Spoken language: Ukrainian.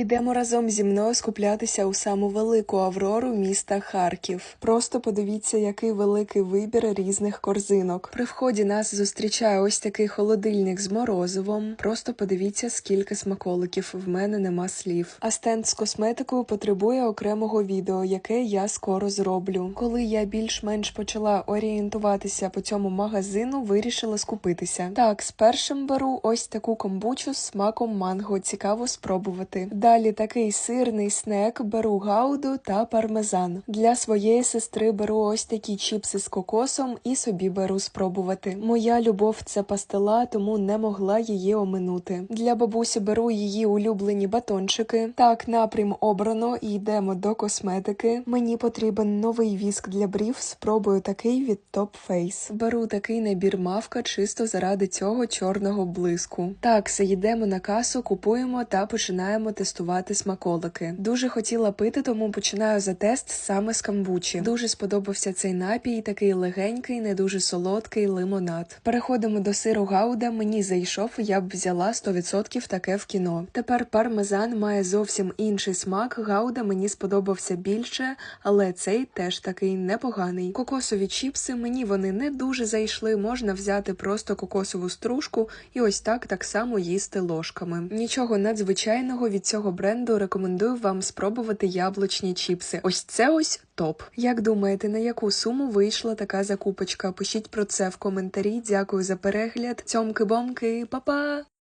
Йдемо разом зі мною скуплятися у саму велику аврору міста Харків. Просто подивіться, який великий вибір різних корзинок. При вході нас зустрічає ось такий холодильник з морозивом. Просто подивіться, скільки смаколиків. В мене нема слів. А стенд з косметикою потребує окремого відео, яке я скоро зроблю. Коли я більш-менш почала орієнтуватися по цьому магазину, вирішила скупитися. Так, з першим беру ось таку комбучу з смаком манго. Цікаво спробувати. Далі такий сирний снек беру гауду та пармезан. Для своєї сестри беру ось такі чіпси з кокосом і собі беру спробувати. Моя любов це пастила, тому не могла її оминути. Для бабусі беру її улюблені батончики. Так, напрям обрано і йдемо до косметики. Мені потрібен новий віск для брів. Спробую такий від Top Face. Беру такий набір мавка чисто заради цього чорного блиску. Так, все йдемо на касу, купуємо та починаємо тестувати смаколики. Дуже хотіла пити, тому починаю за тест саме з камбучі. Дуже сподобався цей напій, такий легенький, не дуже солодкий лимонад. Переходимо до сиру гауда. Мені зайшов, я б взяла 100% таке в кіно. Тепер пармезан має зовсім інший смак. Гауда мені сподобався більше, але цей теж такий непоганий. Кокосові чіпси мені вони не дуже зайшли. Можна взяти просто кокосову стружку і ось так так само їсти ложками. Нічого надзвичайного від цього бренду рекомендую вам спробувати яблучні чіпси. Ось це ось топ. Як думаєте, на яку суму вийшла така закупочка? Пишіть про це в коментарі. Дякую за перегляд. Цьомки-бомки, па-па!